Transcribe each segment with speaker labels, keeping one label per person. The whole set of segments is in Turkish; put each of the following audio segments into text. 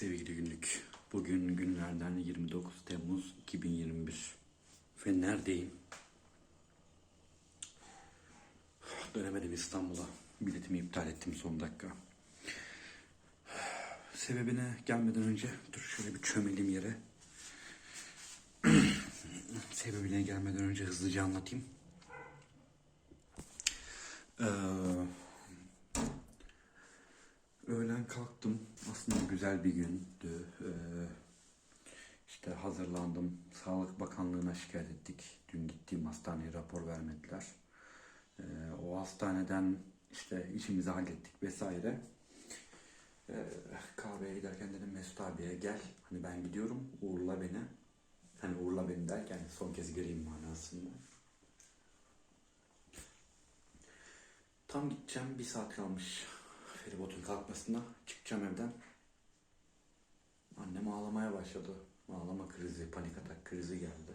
Speaker 1: Sevgili günlük, bugün günlerden 29 Temmuz 2021 ve neredeyim? Dönemedim İstanbul'a. Biletimi iptal ettim son dakika. Sebebine gelmeden önce dur şöyle bir çömeleyim yere. Sebebine gelmeden önce hızlıca anlatayım. Ee, öğlen kalktım. Aslında güzel bir gündü. Ee, işte hazırlandım. Sağlık Bakanlığı'na şikayet ettik. Dün gittiğim hastaneye rapor vermediler. Ee, o hastaneden işte işimizi hallettik vesaire. Ee, kahveye giderken dedim Mesut abiye gel. Hani ben gidiyorum uğurla beni. Hani uğurla beni derken son kez göreyim manasında. Tam gideceğim bir saat kalmış feribotun kalkmasına. Çıkacağım evden. Annem ağlamaya başladı. Ağlama krizi, panik atak krizi geldi.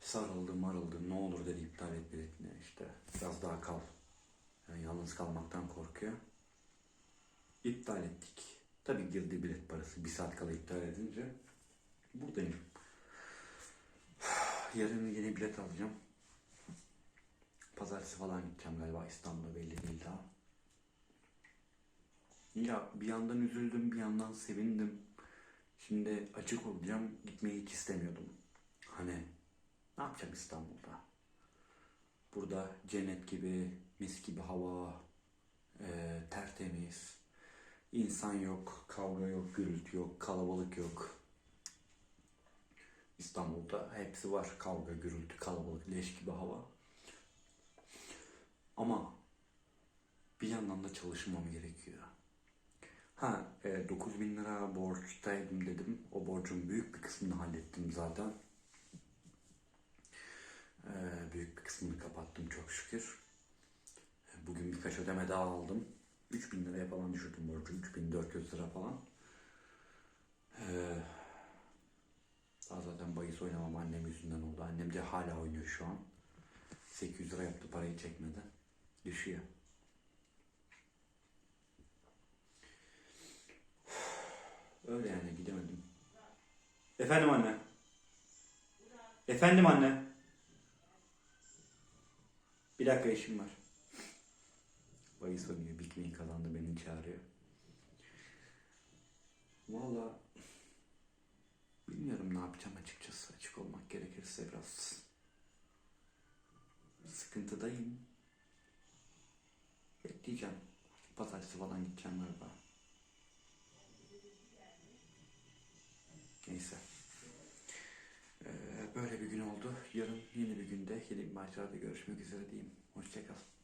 Speaker 1: Sarıldı marıldı ne olur dedi iptal et biletini işte biraz daha kal. Yani yalnız kalmaktan korkuyor. İptal ettik. Tabii girdi bilet parası bir saat kala iptal edince. Buradayım. Yarın yeni bilet alacağım. Pazartesi falan gideceğim galiba İstanbul'a belli değil daha. Ya bir yandan üzüldüm bir yandan sevindim. Şimdi açık olacağım gitmeyi hiç istemiyordum. Hani ne yapacağım İstanbul'da? Burada cennet gibi, mis gibi hava, e, tertemiz. İnsan yok, kavga yok, gürültü yok, kalabalık yok. İstanbul'da hepsi var. Kavga, gürültü, kalabalık, leş gibi hava. Ama bir yandan da çalışmam gerekiyor. Ha, e, 9 bin lira borçtaydım dedim. O borcun büyük bir kısmını hallettim zaten. E, büyük bir kısmını kapattım çok şükür. E, Bugün birkaç ödeme daha aldım. 3 bin liraya falan düşürdüm borcu. 3400 lira falan. E, daha zaten bahis oynamam annem yüzünden oldu. Annem de hala oynuyor şu an. 800 lira yaptı parayı çekmedi. Düşüyor. Efendim anne. Efendim anne. Bir dakika işim var. Bahis oynuyor. Bikini kazandı beni çağırıyor. Valla bilmiyorum ne yapacağım açıkçası. Açık olmak gerekirse biraz sıkıntıdayım. Bekleyeceğim. Pazartesi falan gideceğim galiba. Neyse böyle bir gün oldu. Yarın yeni bir günde yeni bir macerada görüşmek üzere diyeyim. Hoşçakalın.